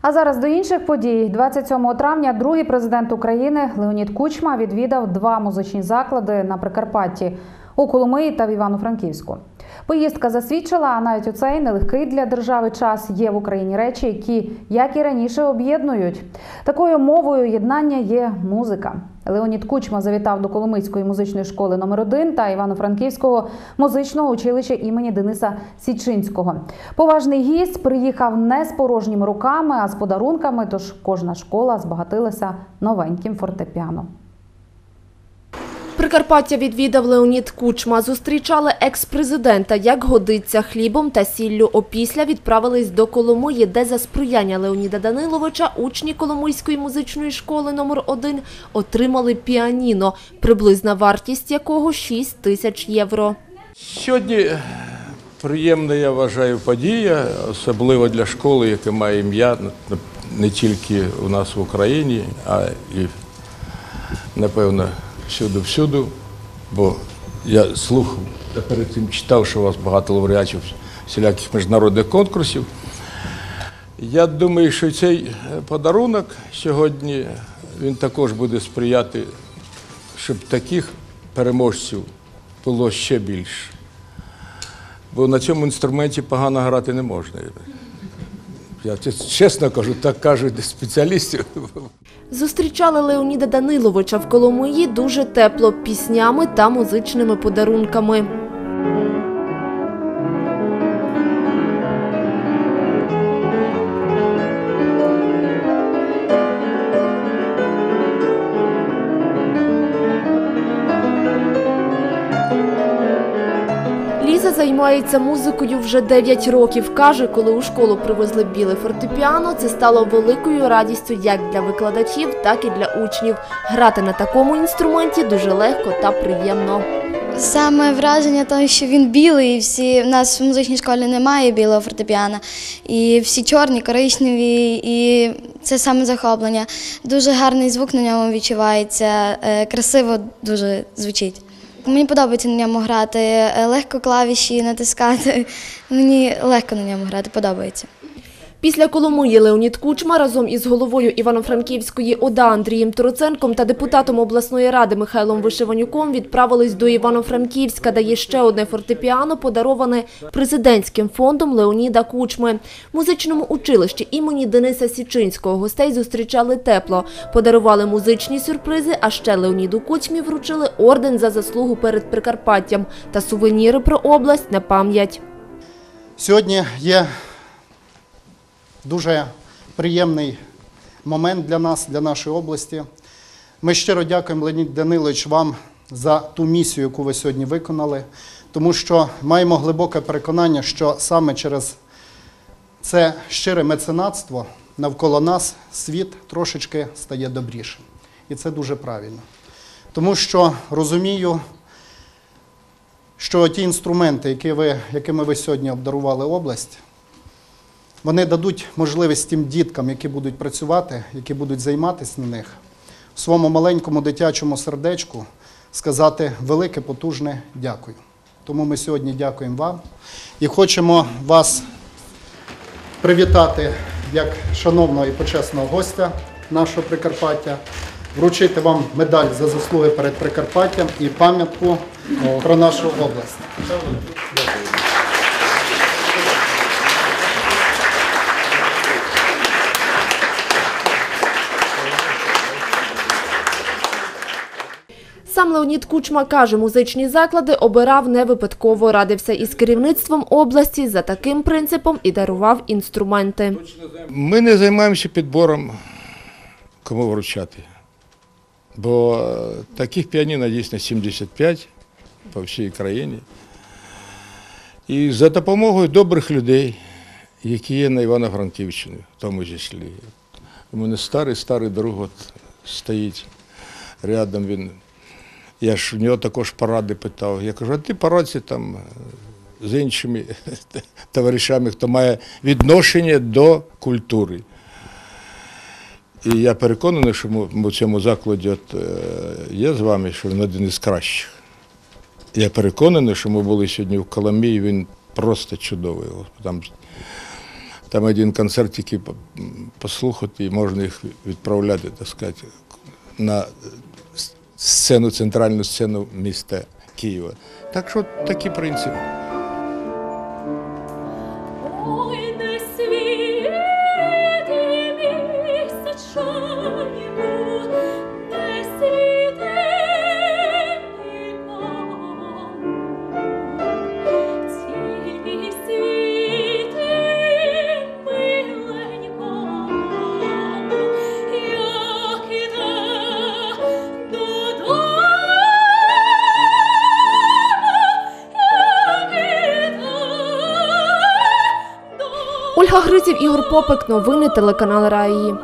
А зараз до інших подій. 27 травня другий президент України Леонід Кучма відвідав два музичні заклади на Прикарпатті у Коломиї та в Івано-Франківську. Поїздка засвідчила, а навіть у цей нелегкий для держави час є в Україні речі, які, як і раніше, об'єднують. Такою мовою єднання є музика. Леонід Кучма завітав до Коломийської музичної школи номер 1 та Івано-Франківського музичного училища імені Дениса Січинського. Поважний гість приїхав не з порожніми руками, а з подарунками. Тож кожна школа збагатилася новеньким фортепіано. Прикарпаття відвідав Леонід Кучма. Зустрічали екс-президента, як годиться, хлібом та сіллю. Опісля відправились до Коломиї, де за сприяння Леоніда Даниловича учні Коломийської музичної школи номер 1 отримали піаніно, приблизна вартість якого 6 тисяч євро. Сьогодні приємна, я вважаю, подія, особливо для школи, яка має ім'я не тільки у нас в Україні, а і, напевно, всюди-всюди. Бо я слухав та перед цим читав, що у вас багато лауреатів всіляких міжнародних конкурсів. Я думаю, що цей подарунок сьогодні він також буде сприяти, щоб таких переможців було ще більше. Бо на цьому інструменті погано грати не можна. Я чесно кажу, так кажуть спеціалістів. Зустрічали Леоніда Даниловича в Коломиї дуже тепло піснями та музичними подарунками. Займається музикою вже 9 років. Каже, коли у школу привезли біле фортепіано, це стало великою радістю як для викладачів, так і для учнів. Грати на такому інструменті дуже легко та приємно. Саме враження того, що він білий, і всі в нас в музичній школі немає білого фортепіано, і всі чорні, коричневі, і це саме захоплення. Дуже гарний звук на ньому відчувається, е, красиво дуже звучить. Мені подобається на ньому грати, е, легко клавіші натискати. Мені легко на ньому грати, подобається. Після Коломиї Леонід Кучма разом із головою Івано-Франківської ОДА Андрієм Троценком та депутатом обласної ради Михайлом Вишиванюком відправились до Івано-Франківська, де є ще одне фортепіано, подароване президентським фондом Леоніда Кучми. В музичному училищі імені Дениса Січинського гостей зустрічали тепло, подарували музичні сюрпризи, а ще Леоніду Кучмі вручили орден за заслугу перед Прикарпаттям та сувеніри про область на пам'ять. Сьогодні є дуже приємний момент для нас, для нашої області. Ми щиро дякуємо, Леонід Данилович, вам за ту місію, яку ви сьогодні виконали, тому що маємо глибоке переконання, що саме через це щире меценатство навколо нас світ трошечки стає добрішим. І це дуже правильно. Тому що розумію, що ті інструменти, які ви, якими ви сьогодні обдарували область, вони дадуть можливість тим діткам, які будуть працювати, які будуть займатися на них, в своєму маленькому дитячому сердечку сказати велике, потужне дякую. Тому ми сьогодні дякуємо вам і хочемо вас привітати як шановного і почесного гостя нашого Прикарпаття, вручити вам медаль за заслуги перед Прикарпаттям і пам'ятку про нашу область. Сам Леонід Кучма каже, музичні заклади обирав не випадково, радився із керівництвом області за таким принципом і дарував інструменти. Ми не займаємося підбором, кому вручати. Бо е, таких піаніно дійсно 75 по всій країні. І за допомогою добрих людей, які є на Івано-Франківщині, в тому числі. У мене старий, старий друг от стоїть рядом. Він, я ж в нього також поради питав. Я кажу, а ти порадься там е, з іншими товаришами, хто має відношення до культури. І я переконаний, що ми в цьому закладі от, е, є з вами, що він один із кращих. Я переконаний, що ми були сьогодні в Коломі, і він просто чудовий. Там там один концерт який послухати, і можна їх відправляти, так сказати, на сцену, центральну сцену міста Києва. Так що такі принципи. Костів Ігор Попик, новини телеканал Раї.